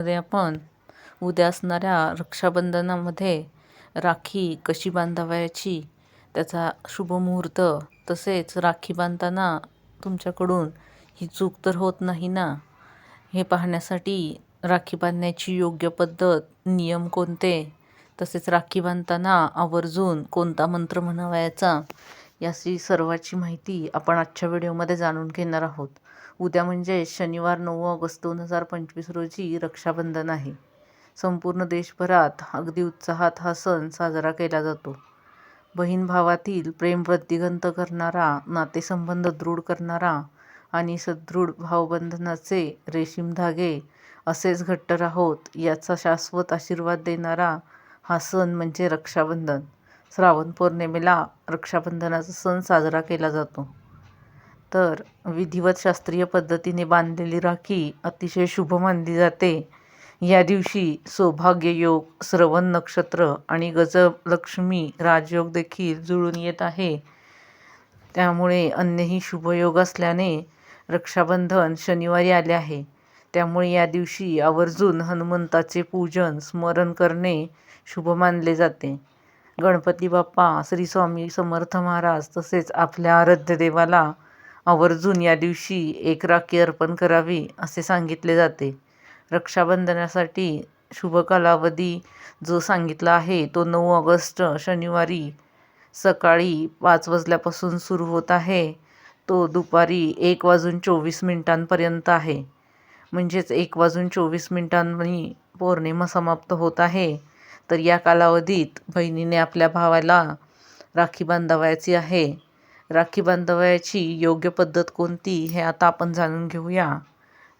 मध्ये आपण उद्या असणाऱ्या रक्षाबंधनामध्ये राखी कशी बांधावयाची त्याचा शुभ मुहूर्त तसेच राखी बांधताना तुमच्याकडून ही चूक तर होत नाही ना? हे पाहण्यासाठी राखी बांधण्याची योग्य पद्धत नियम कोणते? तसेच राखी बांधताना आवर्जून कोणता मंत्र म्हणावयाचा? याची सर्वाची माहिती आपण आजच्या व्हिडिओमध्ये जाणून घेणार आहोत. उद्या म्हणजे शनिवार नऊ ऑगस्ट दोन हजार पंचवीस रोजी रक्षाबंधन आहे. संपूर्ण देशभरात अगदी उत्साहात हा सण साजरा केला जातो. बहीण भावातील प्रेम वृद्धिगंत करणारा नातेसंबंध दृढ करणारा आणि सदृढ भावबंधनाचे रेशीम धागे असेच घट्ट राहोत याचा शाश्वत आशीर्वाद देणारा हा सण म्हणजे रक्षाबंधन. श्रावण पौर्णिमेला रक्षाबंधनाचा सण साजरा केला जातो. तर विधिवत शास्त्रीय पद्धतीने बांधलेली राखी अतिशय शुभ मानली जाते. या दिवशी सौभाग्ययोग श्रवण नक्षत्र आणि गजलक्ष्मी राजयोग देखील जुळून येत आहे. त्यामुळे अन्यही शुभयोग असल्याने रक्षाबंधन शनिवारी आले आहे. त्यामुळे या दिवशी आवर्जून हनुमंताचे पूजन स्मरण करणे शुभ मानले जाते. गणपती बाप्पा श्री स्वामी समर्थ महाराज तसेच आपल्या आराध्य देवाला आवर्जून या दिवशी एक राखी अर्पण करावी असे सांगितले जाते. रक्षाबंधनासाठी शुभ कालावधी जो सांगितला आहे तो नऊ ऑगस्ट शनिवारी सकाळी पाच वाजल्यापासून सुरू होत आहे. तो दुपारी एक वाजून चोवीस मिनिटांपर्यंत आहे. म्हणजेच एक वाजून चोवीस मिनिटांनी पौर्णिमा समाप्त होत आहे. तर या कालावधीत बहिणीने आपल्या भावाला राखी बांधावयाची आहे. राखी बांधावयाची योग्य पद्धत कोणती हे आता आपण जाणून घेऊया.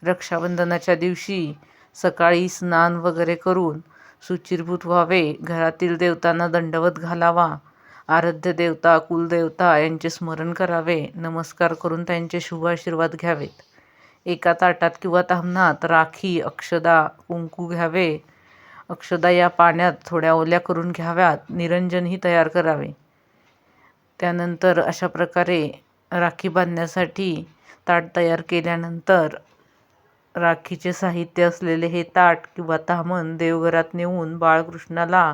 रक्षाबंधनाच्या दिवशी सकाळी स्नान वगैरे करून सुचिरभूत व्हावे घरातील देवतांना दंडवत घालावा आराध्य देवता कुलदेवता यांचे स्मरण करावे नमस्कार करून त्यांचे शुभ आशीर्वाद घ्यावेत. एका ताटात किंवा तामणात राखी अक्षदा कुंकू घ्यावे अक्षदा या पाण्यात थोड्या ओल्या करून घ्याव्यात. निरंजनही तयार करावे. त्यानंतर अशा प्रकारे राखी बांधण्यासाठी ताट तयार केल्यानंतर राखीचे साहित्य असलेले हे ताट किंवा तामण देवघरात नेऊन बाळकृष्णाला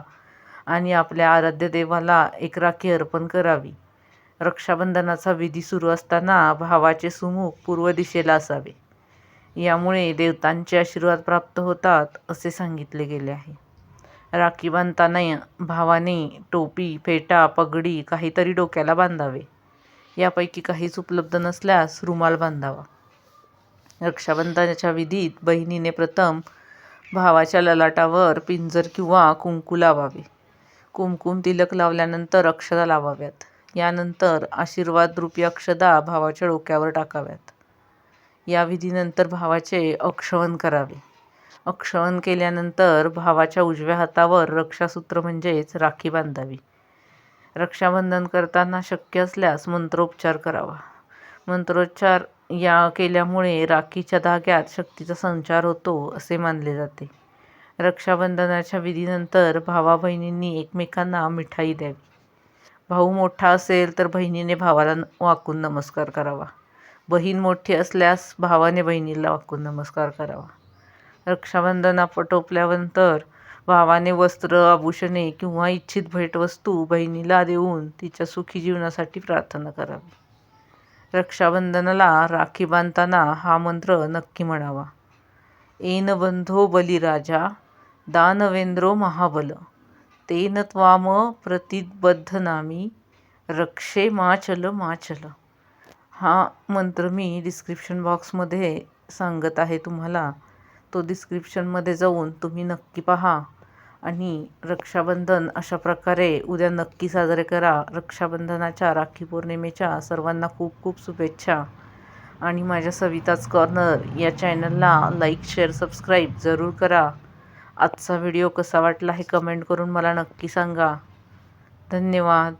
आणि आपल्या आराध्य देवाला एक राखी अर्पण करावी. रक्षाबंधनाचा विधी सुरू असताना भावाचे सुमुख पूर्व दिशेला असावे. यामुळे देवतांचे आशीर्वाद प्राप्त होतात असे सांगितले गेले आहे. राखी बांधताना भावाने टोपी फेटा पगडी काहीतरी डोक्याला बांधावे. यापैकी काहीच उपलब्ध नसल्यास रुमाल बांधावा. रक्षाबंधनाच्या विधीत बहिणीने प्रथम भावाच्या ललाटावर पिंजर किंवा कुंकू लावावे. कुमकुम तिलक लावल्यानंतर अक्षदा लावाव्यात. यानंतर आशीर्वाद रूपी अक्षदा भावाच्या डोक्यावर टाकाव्यात. या विधीनंतर भावाचे अक्षवन करावे. अक्षवन केल्यानंतर भावाच्या उजव्या हातावर रक्षासूत्र म्हणजेच राखी बांधावी. रक्षाबंधन करताना शक्य असल्यास मंत्रोपचार करावा. मंत्रोच्चार या केल्यामुळे राखीच्या धाग्यात शक्तीचा संचार होतो असे मानले जाते. रक्षाबंधनाच्या विधीनंतर भावा बहिणींनी एकमेकांना मिठाई द्यावी. भाऊ मोठा असेल तर बहिणीने भावाला वाकून नमस्कार करावा. बहीण मोठी असल्यास भावाने बहिणीला वाकून नमस्कार करावा. रक्षाबंधन पटोपल्यानंतर भावाने वस्त्र आभूषणे किंवा इच्छित भेटवस्तू बहिणीला देऊन तिच्या सुखी जीवनासाठी प्रार्थना करावी. रक्षाबंधनाला राखी बांधताना हा मंत्र नक्की म्हणावा. एन बंधो बलिराजा दानवेंद्रो महाबल. तेन त्वाम प्रतिबद्धनामी रक्षे माचल माचल हा मंत्र मी डिस्क्रिप्शन बॉक्समध्ये सांगत आहे तुम्हाला. तो डिस्क्रिप्शनमध्ये जाऊन तुम्ही नक्की पहा आणि रक्षाबंधन अशा प्रकारे उद्या नक्की साजरे करा. रक्षाबंधनाच्या राखी पौर्णिमेच्या सर्वांना खूप खूप शुभेच्छा. आणि माझ्या सविताच कॉर्नर या चॅनलला लाईक शेअर सबस्क्राईब जरूर करा. आजचा व्हिडिओ कसा वाटला हे कमेंट करून मला नक्की सांगा. धन्यवाद.